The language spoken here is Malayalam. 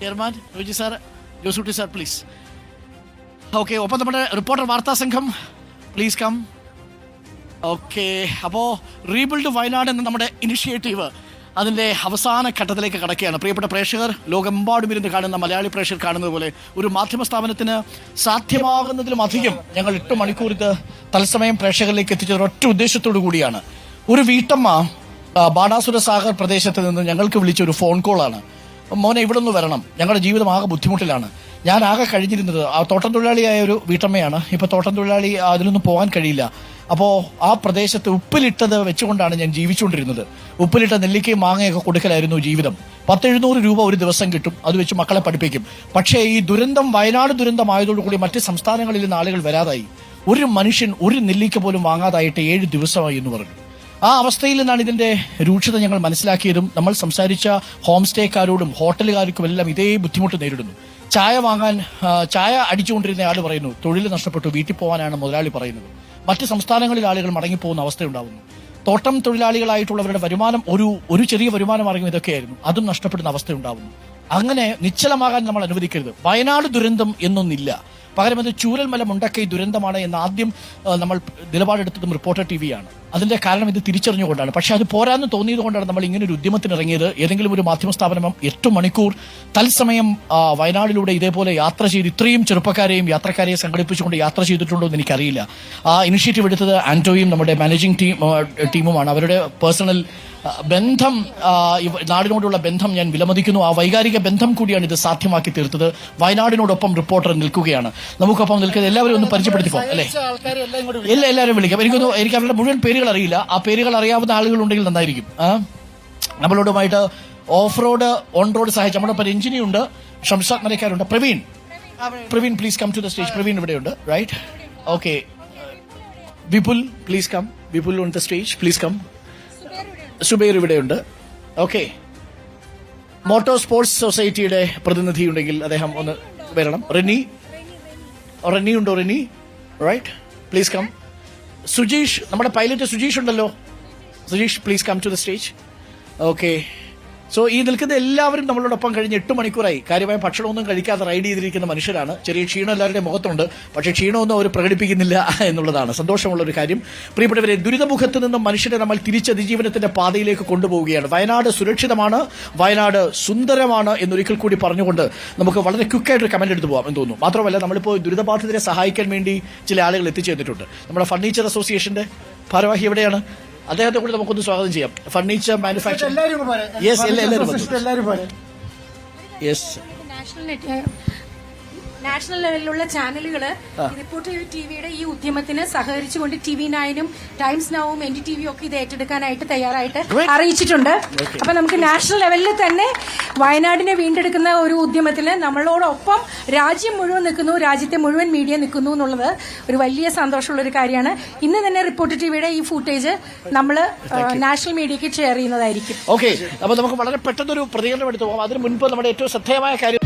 Chairman രോജി sir Josootty sir please okay ഒപ്പം നമ്മുടെ റിപ്പോർട്ടർ വാർത്താ സംഘം പ്ലീസ് കം ഓക്കെ അപ്പോൾ റീബിൽഡ് വയനാട് എന്ന നമ്മുടെ ഇനിഷ്യേറ്റീവ് അതിന്റെ അവസാന ഘട്ടത്തിലേക്ക് കടക്കുകയാണ്. പ്രിയപ്പെട്ട പ്രേക്ഷകർ ലോകമെമ്പാടും ഇരുന്ന് കാണുന്ന മലയാളി പ്രേക്ഷകർ കാണുന്നത് പോലെ ഒരു മാധ്യമ സ്ഥാപനത്തിന് സാധ്യമാകുന്നതിലും അധികം ഞങ്ങൾ എട്ട് മണിക്കൂർ ഇത് തത്സമയം പ്രേക്ഷകരിലേക്ക് എത്തിച്ചത് ഒറ്റ ഉദ്ദേശത്തോടു കൂടിയാണ്. ഒരു വീട്ടമ്മ ബാണാസുര സാഗർ പ്രദേശത്ത് നിന്ന് ഞങ്ങൾക്ക് വിളിച്ച ഒരു ഫോൺ കോളാണ് മോനെ ഇവിടെ നിന്ന് വരണം. ഞങ്ങളുടെ ജീവിതം ആകെ ബുദ്ധിമുട്ടിലാണ്. ഞാൻ ആകെ കഴിഞ്ഞിരുന്നത് ആ തോട്ടം തൊഴിലാളിയായ ഒരു വീട്ടമ്മയാണ്. ഇപ്പൊ തോട്ടം തൊഴിലാളി അതിലൊന്നും പോകാൻ കഴിയില്ല. അപ്പോൾ ആ പ്രദേശത്ത് ഉപ്പിലിട്ടത് വെച്ചുകൊണ്ടാണ് ഞാൻ ജീവിച്ചുകൊണ്ടിരുന്നത്. ഉപ്പിലിട്ട നെല്ലിക്കയും മാങ്ങയൊക്കെ കൊടുക്കലായിരുന്നു ജീവിതം. പത്തെഴുന്നൂറ് രൂപ ഒരു ദിവസം കിട്ടും. അത് വെച്ച് മക്കളെ പഠിപ്പിക്കും. പക്ഷേ ഈ ദുരന്തം വയനാട് ദുരന്തമായതോടുകൂടി മറ്റ് സംസ്ഥാനങ്ങളിൽ നിന്ന് ആളുകൾ വരാതായി. ഒരു മനുഷ്യൻ ഒരു നെല്ലിക്ക പോലും വാങ്ങാതായിട്ട് ഏഴ് ദിവസമായി എന്ന് പറഞ്ഞു. ആ അവസ്ഥയിൽ നിന്നാണ് ഇതിന്റെ രൂക്ഷത ഞങ്ങൾ മനസ്സിലാക്കിയതും നമ്മൾ സംസാരിച്ച ഹോം സ്റ്റേക്കാരോടും ഹോട്ടലുകാർക്കും എല്ലാം ഇതേ ബുദ്ധിമുട്ട് നേരിടുന്നു. ചായ വാങ്ങാൻ ചായ അടിച്ചുകൊണ്ടിരുന്ന ആൾ പറയുന്നു തൊഴിൽ നഷ്ടപ്പെട്ടു വീട്ടിൽ പോകാനാണ് മുതലാളി പറയുന്നത്. മറ്റ് സംസ്ഥാനങ്ങളിൽ ആളുകൾ മടങ്ങിപ്പോകുന്ന അവസ്ഥയുണ്ടാവുന്നു. തോട്ടം തൊഴിലാളികളായിട്ടുള്ളവരുടെ വരുമാനം ഒരു ഒരു ചെറിയ വരുമാനം അറിയും ഇതൊക്കെയായിരുന്നു. അതും നഷ്ടപ്പെടുന്ന അവസ്ഥയുണ്ടാവുന്നു. അങ്ങനെ നിശ്ചലമാകാൻ നമ്മൾ അനുവദിക്കരുത്. വയനാട് ദുരന്തം എന്നൊന്നില്ല. പകരം അത് ചൂരൽമല മുണ്ടക്കൈ ദുരന്തമാണ് എന്ന് ആദ്യം നമ്മൾ നിലപാടെടുത്തതും റിപ്പോർട്ടർ ടി വിയാണ് അതിന്റെ കാരണം ഇത് തിരിച്ചറിഞ്ഞുകൊണ്ടാണ്. പക്ഷെ അത് പോരാന്ന് തോന്നിയത് കൊണ്ടാണ് നമ്മൾ ഇങ്ങനെ ഒരു ഉദ്യമത്തിന് ഇറങ്ങിയത് ഏതെങ്കിലും ഒരു മാധ്യമ സ്ഥാപനം എട്ട് മണിക്കൂർ തത്സമയം വയനാടിലൂടെ ഇതേപോലെ യാത്ര ചെയ്ത് ഇത്രയും ചെറുപ്പക്കാരെയും യാത്രക്കാരെയും സംഘടിപ്പിച്ചുകൊണ്ട് യാത്ര ചെയ്തിട്ടുണ്ടോ എന്ന് എനിക്കറിയില്ല. ആ ഇനിഷ്യേറ്റീവ് എടുത്തത് ആന്റോയും നമ്മുടെ മാനേജിംഗ് ടീം ടീമുമാണ്. അവരുടെ പേഴ്സണൽ ബന്ധം നാടിനോടുള്ള ബന്ധം ഞാൻ വിലമതിക്കുന്നു. ആ വൈകാരിക ബന്ധം കൂടിയാണ് ഇത് സാധ്യമാക്കി തീർത്തത്. വയനാടിനോടൊപ്പം റിപ്പോർട്ടർ നിൽക്കുകയാണ്. നമുക്കൊപ്പം നിൽക്കുന്നത് എല്ലാവരും ഒന്ന് പരിചയപ്പെടുത്തിപ്പോ അല്ലേ? എല്ലാ എല്ലാവരും വിളിക്കാം. എനിക്കൊന്ന് എനിക്ക് അവരുടെ മുഴുവൻ പേരുകൾ അറിയില്ല ആ പേരുകൾ അറിയാവുന്ന ആളുകൾ ഉണ്ടെങ്കിൽ നന്നായിരിക്കും. ആ? നമ്മളോടുമായിട്ട് ഓഫ് റോഡ് ഓൺ റോഡ് സഹായിച്ചു നമ്മുടെ ഒപ്പം എഞ്ചിനീ ഉണ്ട് Shamsad മലക്കാരുണ്ട്. Praveen. Praveen please come to the stage Praveen ഇവിടെയുണ്ട് right okay Vipul please come Vipul on the stage please come Zubair ഇവിടെയുണ്ട്. ഓക്കെ മോട്ടോർ സ്പോർട്സ് സൊസൈറ്റിയുടെ പ്രതിനിധി ഉണ്ടെങ്കിൽ അദ്ദേഹം ഒന്ന് വരണം. റെനി. റെനി ഉണ്ടോ Reni right please come Sujeesh നമ്മുടെ പൈലറ്റ് സുജീഷ് ഉണ്ടല്ലോ. Sujeesh please come to the stage okay so ഈ നിൽക്കുന്ന എല്ലാവരും നമ്മളോടൊപ്പം കഴിഞ്ഞ് എട്ട് മണിക്കൂറായി. കാര്യമായ ഭക്ഷണമൊന്നും കഴിക്കാതെ റൈഡ് ചെയ്തിരിക്കുന്ന മനുഷ്യരാണ്. ചെറിയ ക്ഷീണം എല്ലാവരുടെയും മുഖത്തുണ്ട്. പക്ഷേ ക്ഷീണമൊന്നും അവർ പ്രകടിപ്പിക്കുന്നില്ല എന്നുള്ളതാണ്. സന്തോഷമുള്ള ഒരു കാര്യം. പ്രിയപ്പെട്ടവരെ ദുരിതമുഖത്ത് നിന്നും മനുഷ്യരെ നമ്മൾ തിരിച്ച് അതിജീവനത്തിന്റെ പാതയിലേക്ക് കൊണ്ടുപോവുകയാണ്. വയനാട് സുരക്ഷിതമാണ് വയനാട് സുന്ദരമാണ് എന്നൊരിക്കൽ കൂടി പറഞ്ഞുകൊണ്ട് നമുക്ക് വളരെ ക്വിക്കായിട്ട് കമന്റ് എടുത്തു പോകാം എന്ന് തോന്നുന്നു. മാത്രമല്ല നമ്മളിപ്പോൾ ദുരിതബാധിതരെ സഹായിക്കാൻ വേണ്ടി ചില ആളുകൾ എത്തിച്ചേർന്നിട്ടുണ്ട്. നമ്മുടെ ഫർണിച്ചർ അസോസിയേഷന്റെ ഭാരവാഹി എവിടെയാണ്? അദ്ദേഹത്തെ കൂടി നമുക്കൊന്ന് സ്വാഗതം ചെയ്യാം. ഫർണിച്ചർ മാനുഫാക്ചർ എല്ലാ- എല്ലാവരും യെസ് നാഷണൽ ലെവലിലുള്ള ചാനലുകൾ റിപ്പോർട്ടർ ടിവിയുടെ ഈ ഉദ്യമത്തിന് സഹകരിച്ചുകൊണ്ട് ടി വി നയനും ടൈംസ് നവും എൻ ഡി ടി വിയും ഒക്കെ ഇത് ഏറ്റെടുക്കാനായിട്ട് തയ്യാറായിട്ട് അറിയിച്ചിട്ടുണ്ട്. അപ്പൊ നമുക്ക് നാഷണൽ ലെവലിൽ തന്നെ വയനാടിനെ വീണ്ടെടുക്കുന്ന ഒരു ഉദ്യമത്തിൽ നമ്മളോടൊപ്പം രാജ്യം മുഴുവൻ നിൽക്കുന്നു രാജ്യത്തെ മുഴുവൻ മീഡിയ നിൽക്കുന്നു എന്നുള്ളത് ഒരു വലിയ സന്തോഷമുള്ള ഒരു കാര്യമാണ്. ഇന്ന് തന്നെ റിപ്പോർട്ടർ ടിവിയുടെ ഈ ഫുട്ടേജ് നമ്മൾ നാഷണൽ മീഡിയക്ക് ഷെയർ ചെയ്യുന്നതായിരിക്കും. ഓക്കെ അപ്പൊ നമുക്ക് വളരെ പെട്ടെന്നൊരു പ്രതികരണം എടുത്തു പോകാം. അതിന് മുൻപ് നമ്മുടെ ഏറ്റവും ശ്രദ്ധേയമായ കാര്യം